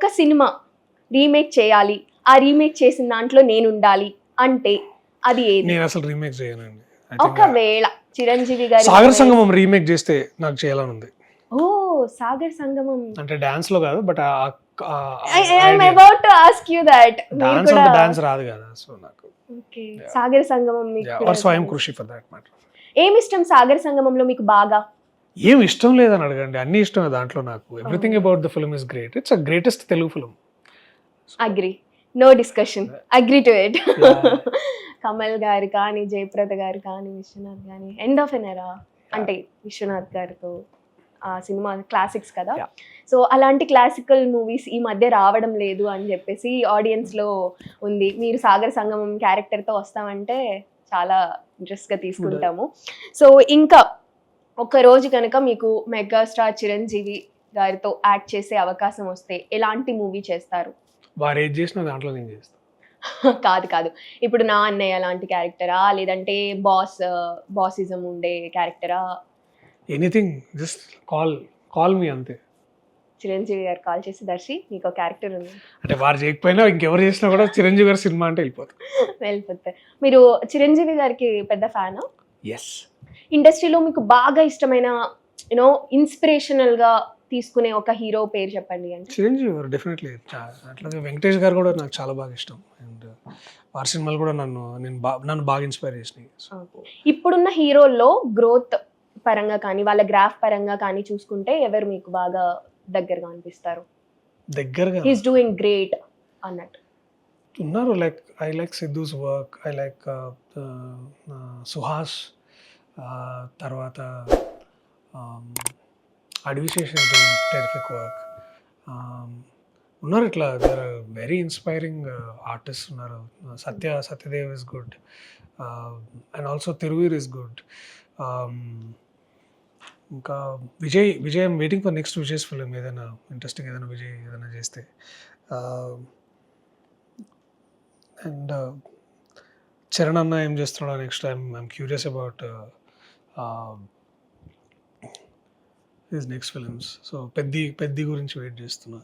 ఒక cinema remake చేయాలి ఆ రీమేక్ చేసిన దాంట్లో నేను ఉండాలి అంటే అది ఏది? నేను అసలు రీమేక్ చేయనండి. ఒకవేళ చిరంజీవి గారి సాగర్ సంగమం రీమేక్ చేస్తే నాకు చేయాలని ఉంది. ఓ సాగర్ సంగమం. అంటే డాన్స్లో కాదు but I'm about to ask you that. మీరు డాన్స్ కూడా అంత డాన్స్ రాదు కదా సో నాకు. ఓకే సాగర్ సంగమం మీకు ఆర్ స్వయం కృషి ఫర్ దాట్ మ్యాటర్ ఏమి ఇష్టం సాగర్ సంగమంలో మీకు బాగా? ఏం ఇష్టం లేదని అడగండి. అన్ని ఇష్టమే దాంట్లో నాకు. Everything about the film is great it's a greatest Telugu film agree no discussion agree to it Kamal గారు కానీ జయప్రద గారు కానీ విశ్వనాథ్ కానీ ఎండ్ ఆఫ్ ఎన్ ఎరా అంటే విశ్వనాథ్ గారితో ఆ సినిమా క్లాసిక్స్ కదా. సో అలాంటి క్లాసికల్ మూవీస్ ఈ మధ్య రావడం లేదు అని చెప్పేసి ఆడియన్స్లో ఉంది. మీరు సాగర్ సంగమం క్యారెక్టర్తో వస్తామంటే చాలా ఇంట్రెస్ట్గా తీసుకుంటాము. సో ఇంకా ఒక రోజు కనుక మీకు మెగాస్టార్ చిరంజీవి గారితో యాక్ట్ చేసే అవకాశం వస్తే ఎలాంటి మూవీ చేస్తారు? వారు ఏది చేసినా దాంట్లో నేను చేస్తాను కాదు కాదు. ఇప్పుడు నా అన్నయ్య లాంటి క్యారెక్టరా? లేదంటే బాస్ బాసిజం ఉండే క్యారెక్టరా? Anything just call call me అంతే. చిరంజీవి గారు కాల్ చేసి దర్శి నీకు ఒక క్యారెక్టర్ ఉంది. అంటే వారు చేయకపోయినా ఇంకెవరు చేసినా కూడా చిరంజీవి గారి సినిమా అంటే వెళ్ళిపోతాం. వెళ్ళిపోతారు. మీరు చిరంజీవి గారికి పెద్ద ఫ్యాన్? ఎస్ ఇండస్ట్రీలో మీకు బాగా ఇష్టమైన యూనో ఇన్స్పిరేషనల్గా తీసుకునే ఒక హీరో పేరు చెప్పండి అంటే. చిరంజీవి గారు డెఫినెట్లీ అట్లాగే వెంకటేష్ గారు కూడా నాకు చాలా బాగా ఇష్టం. అండ్ వారి సినిమాలు కూడా నన్ను నేను నన్ను బాగా ఇన్స్పైర్ చేసినాయి. ఇప్పుడున్న హీరోల్లో గ్రోత్ పరంగా కానీ వాళ్ళ గ్రాఫ్ పరంగా కానీ చూసుకుంటే ఎవరు మీకు బాగా దగ్గరగా అనిపిస్తారు? దగ్గరగా? హీస్ డూయింగ్ గ్రేట్ అన్నట్టు. ఉన్నారు. Like I like Siddhu's work I like Suhas తర్వాత um, టెరిఫిక్ వర్క్ ఉన్నారు ఇట్లా దర్ వెరీ ఇన్స్పైరింగ్ ఆర్టిస్ట్ ఉన్నారు. Satya Satyadev is good and also Thiruveer is good ఇంకా Vijay Vijay I'm waiting for next Vijay's film ఏదైనా interesting ఏదైనా విజయ్ ఏదైనా చేస్తే. And Charan అన్న ఏం చేస్తున్నాడో next I'm I'm curious about his next films so Peddi Peddi గురించి వెయిట్ చేస్తున్నా.